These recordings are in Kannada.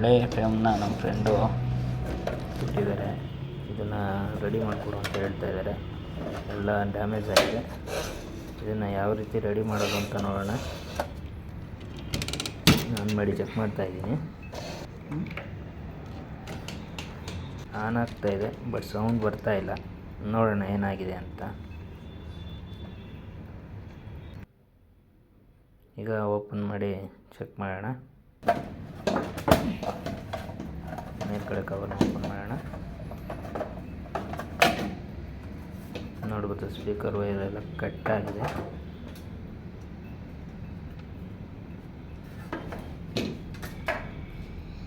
ಹಳೆ ಫ್ರೇಮ್ನ ನಮ್ಮ ಫ್ರೆಂಡು ಇಟ್ಟಿದ್ದಾರೆ ಇದನ್ನು ರೆಡಿ ಮಾಡಿಕೊಡು ಅಂತ ಹೇಳ್ತಾ ಇದ್ದಾರೆ. ಎಲ್ಲ ಡ್ಯಾಮೇಜ್ ಆಗಿದೆ. ಇದನ್ನು ಯಾವ ರೀತಿ ರೆಡಿ ಮಾಡೋದು ಅಂತ ನೋಡೋಣ. ನಾನು ಮಾಡಿ ಚೆಕ್ ಮಾಡ್ತಾ ಇದ್ದೀನಿ. ಆನ್ ಆಗ್ತಾ ಇದೆ ಬಟ್ ಸೌಂಡ್ ಬರ್ತಾ ಇಲ್ಲ. ನೋಡೋಣ ಏನಾಗಿದೆ ಅಂತ. ಈಗ ಓಪನ್ ಮಾಡಿ ಚೆಕ್ ಮಾಡೋಣ. ಮೇಲ್ಗಡೆ ಕವರ್ ಓಪನ್ ಮಾಡೋಣ. ನೋಡ್ಬೋದು ಸ್ಪೀಕರ್ ವೈರ್ ಎಲ್ಲ ಕಟ್ ಆಗಿದೆ.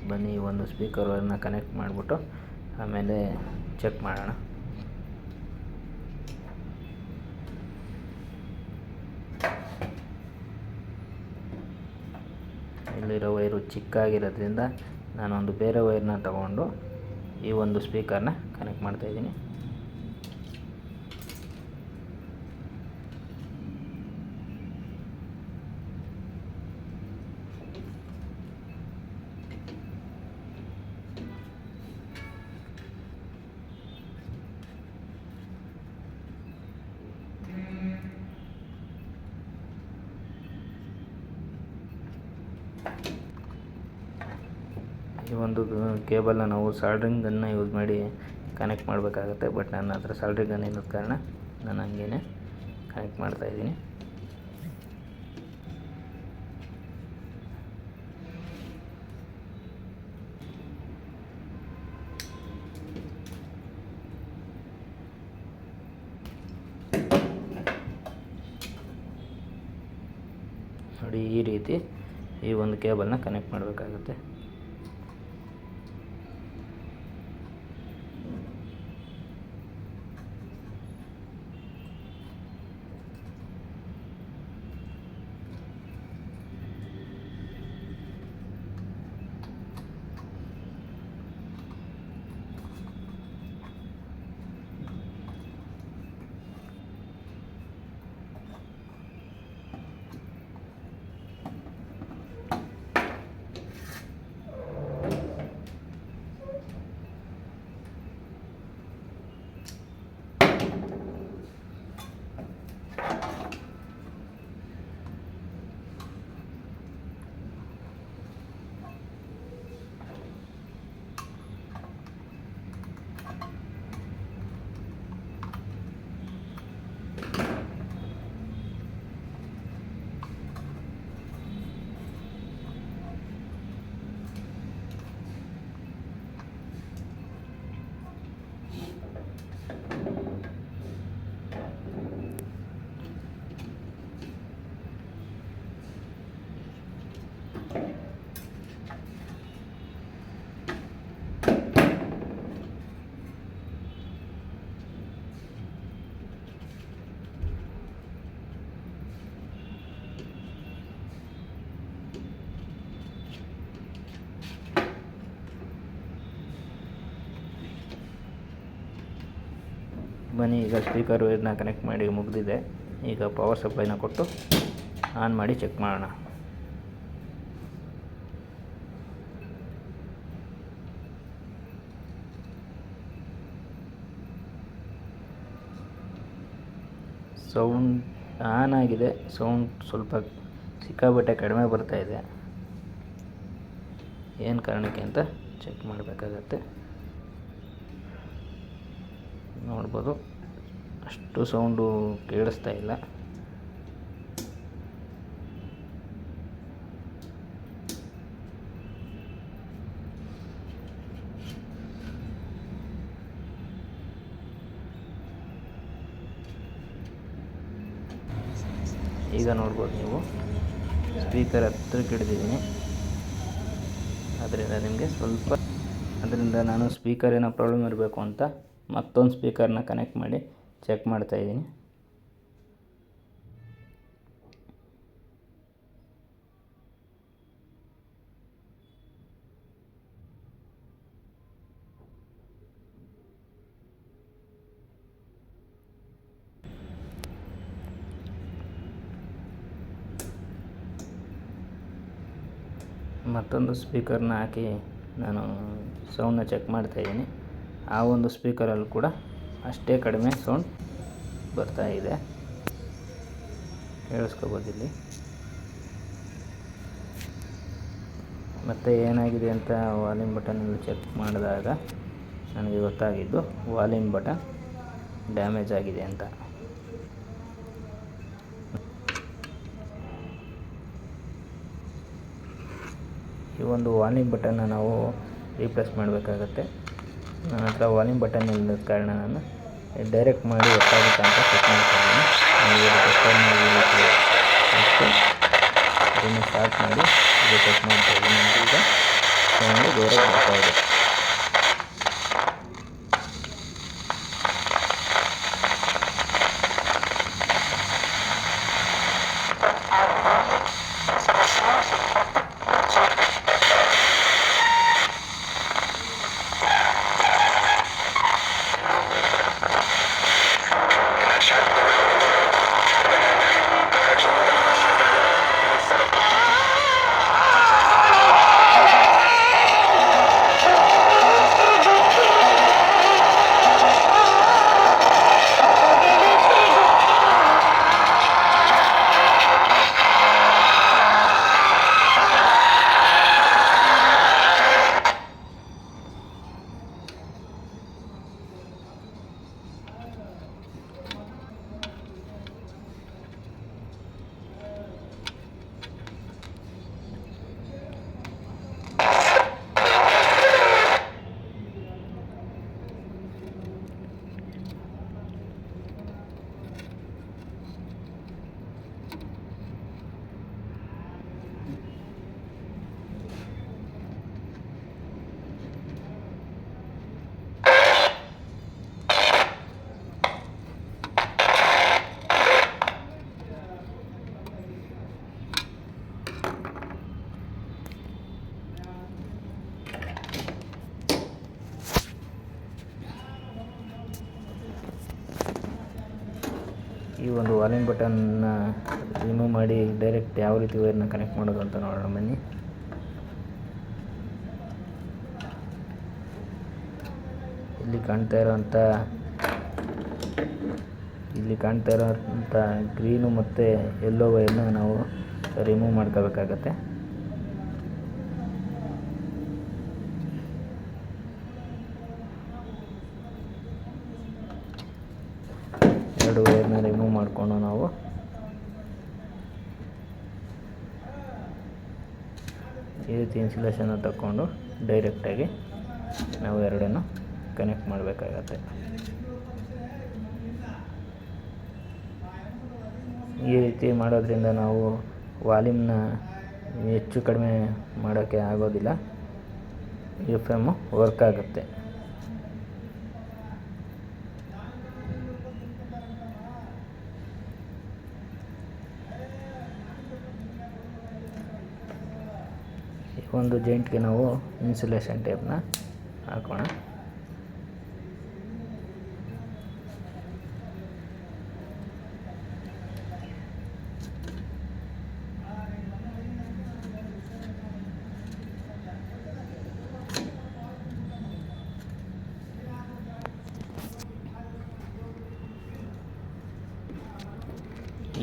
ಬನ್ನಿ ಒಂದು ಸ್ಪೀಕರ್ ವೈರ್ನ ಕನೆಕ್ಟ್ ಮಾಡಿಬಿಟ್ಟು ಆಮೇಲೆ ಚೆಕ್ ಮಾಡೋಣ. ಇಲ್ಲಿರೋ ವೈರು ಚಿಕ್ಕಾಗಿರೋದ್ರಿಂದ ನಾನೊಂದು ಬೇರೆ ವೈರ್ನ ತಗೊಂಡು ಈ ಒಂದು ಸ್ಪೀಕರ್ನ ಕನೆಕ್ಟ್ ಮಾಡ್ತಾಯಿದ್ದೀನಿ ಈ ಒಂದು ಕೇಬಲ್ನ ನಾವು ಸಾಲ್ಡ್ರಿಂಗ್ ಗನ್ನ ಯೂಸ್ ಮಾಡಿ ಕನೆಕ್ಟ್ ಮಾಡಬೇಕಾಗತ್ತೆ. ಬಟ್ ನನ್ನ ಹತ್ರ ಸಾಲ್ಡ್ರಿಂಗ್ ಗನ್ ಇಲ್ಲದ ಕಾರಣ ನಾನು ಹಂಗೇನೆ ಕನೆಕ್ಟ್ ಮಾಡ್ತಾಯಿದ್ದೀನಿ ನೋಡಿ ಈ ರೀತಿ ಈ ಒಂದು ಕೇಬಲ್ನ ಕನೆಕ್ಟ್ ಮಾಡಬೇಕಾಗುತ್ತೆ. ಬನ್ನಿ, ಈಗ ಸ್ಪೀಕರ್ ವೈರ್ನ ಕನೆಕ್ಟ್ ಮಾಡಿ ಮುಗಿದಿದೆ. ಈಗ ಪವರ್ ಸಪ್ಲೈನ ಕೊಟ್ಟು ಆನ್ ಮಾಡಿ ಚೆಕ್ ಮಾಡೋಣ. ಸೌಂಡ್ ಆನ್ ಆಗಿದೆ ಸೌಂಡ್ ಸ್ವಲ್ಪ ಸಿಕ್ಕಾಬಟ್ಟೆ ಕಡಿಮೆ ಬರ್ತಾ ಇದೆ. ಏನು ಕಾರಣಕ್ಕೆ ಅಂತ ಚೆಕ್ ಮಾಡಬೇಕಾಗತ್ತೆ. ನೋಡ್ಬೋದು. ಅಷ್ಟು ಸೌಂಡು ಕೇಳಿಸ್ತಾ ಇಲ್ಲ. ಈಗ ನೋಡ್ಬೋದು ನೀವು. ಸ್ಪೀಕರ್ ಹತ್ರಕ್ಕೆ ಹಿಡಿದಿದ್ದೀನಿ. ಅದರಿಂದ ನಿಮಗೆ ಸ್ವಲ್ಪ ಅದರಿಂದ ನಾನು ಸ್ಪೀಕರ್ ಏನೋ ಪ್ರಾಬ್ಲಮ್ ಇರಬೇಕು ಅಂತ ಮತ್ತೊಂದು ಸ್ಪೀಕರ್ನ ಕನೆಕ್ಟ್ ಮಾಡಿ. ಚೆಕ್ ಮಾಡ್ತಾ ಇದ್ದೀನಿ. ಮತ್ತೊಂದು ಸ್ಪೀಕರ್ನ ಹಾಕಿ ನಾನು ಸೌಂಡನ್ನ ಚೆಕ್ ಮಾಡ್ತಾಯಿದ್ದೀನಿ ಆ ಒಂದು ಸ್ಪೀಕರಲ್ಲಿ ಕೂಡ ಅಷ್ಟೇ ಕಡಿಮೆ ಸೌಂಡ್ ಬರ್ತಾ ಇದೆ. ಕೇಳಿಸ್ಕೋಬೋದು ಇಲ್ಲಿ ಮತ್ತು ಏನಾಗಿದೆ ಅಂತ ವಾಲ್ಯೂಮ್ ಬಟನಲ್ಲಿ ಚೆಕ್ ಮಾಡಿದಾಗ ನನಗೆ ಗೊತ್ತಾಗಿದ್ದು ವಾಲ್ಯೂಮ್ ಬಟನ್ ಡ್ಯಾಮೇಜ್ ಆಗಿದೆ ಅಂತ. ಈ ಒಂದು ವಾಲ್ಯೂಮ್ ಬಟನ್ನ ನಾವು ರೀಪ್ಲೇಸ್ ಮಾಡಬೇಕಾಗತ್ತೆ. ನನ್ನ ಹತ್ರ ವಾಲ್ಯೂಮ್ ಬಟನ್ ಇಲ್ಲದ ಕಾರಣ ನಾನು ಡೈರೆಕ್ಟ್ ಮಾಡಿ ಎಷ್ಟಾಗುತ್ತೆ ಅಂತ ಚೆಕ್ ಮಾಡ್ತಾಯಿದ್ದೀನಿ ಅಷ್ಟು ಅದನ್ನು ಸ್ಟಾರ್ಟ್ ಮಾಡಿ ಇದು ಚೆಕ್ ಮಾಡ್ತಾ ಇದ್ದೀನಿ. ಈಗ ಸೌಂಡು ಜೋರಾಗಿ ಬರ್ತಾ ಒಂದು ವಾಲ್ಯೂಮ್ ಬಟನ್ನ ರಿಮೂವ್ ಮಾಡಿ ಡೈರೆಕ್ಟ್ ಯಾವ ರೀತಿ ವೈರ್ನ ಕನೆಕ್ಟ್ ಮಾಡೋದು ಅಂತ ನೋಡೋಣ ಬನ್ನಿ. ಇಲ್ಲಿ ಕಾಣ್ತಾ ಇರೋವಂಥ ಇಲ್ಲಿ ಕಾಣ್ತಾ ಇರೋವಂಥ ಗ್ರೀನು ಮತ್ತು ಯೆಲ್ಲೋ ವೈರ್ನ ನಾವು ರಿಮೂವ್ ಮಾಡ್ಕೋಬೇಕಾಗತ್ತೆ ಎರಡು ವೈರ್ನ ರಿಮೂವ್ ಈ ರೀತಿ ಇನ್ಸುಲೇಷನ್ನ ತಗೊಂಡು ಡೈರೆಕ್ಟಾಗಿ ನಾವು ಎರಡನ್ನು ಕನೆಕ್ಟ್ ಮಾಡಬೇಕಾಗತ್ತೆ. ಈ ರೀತಿ ಮಾಡೋದ್ರಿಂದ ನಾವು ವಾಲ್ಯೂಮ್ನ ಹೆಚ್ಚು ಕಡಿಮೆ ಮಾಡೋಕ್ಕೆ ಆಗೋದಿಲ್ಲ. ಎಫ್ ಎಮ್ಮು ವರ್ಕ್ ಆಗುತ್ತೆ. ಒಂದು ಜಾಯಿಂಟ್ಗೆ ನಾವು ಇನ್ಸುಲೇಷನ್ ಟೇಪ್ನ ಹಾಕೋಣ.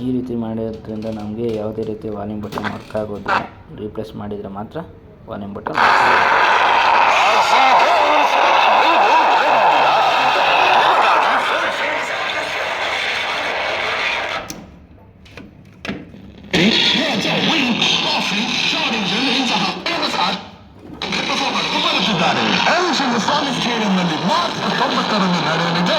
ಈ ರೀತಿ ಮಾಡಿದ್ರಿಂದ ನಮಗೆ ಯಾವುದೇ ರೀತಿ ವಾಲ್ಯೂಮ್ ಬಟನ್ ವರ್ಕ್ ಆಗೋದಿಲ್ಲ. ರೀಪ್ಲೇಸ್ ಮಾಡಿದರೆ ಮಾತ್ರ ವಾಲ್ಯೂಮ್ ಬಟನ್ ಮಾರ್ಚ್ ತೊಂಬತ್ತರಂದು ನಡೆಯಲಿದೆ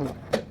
ಮಾಡಿದೆ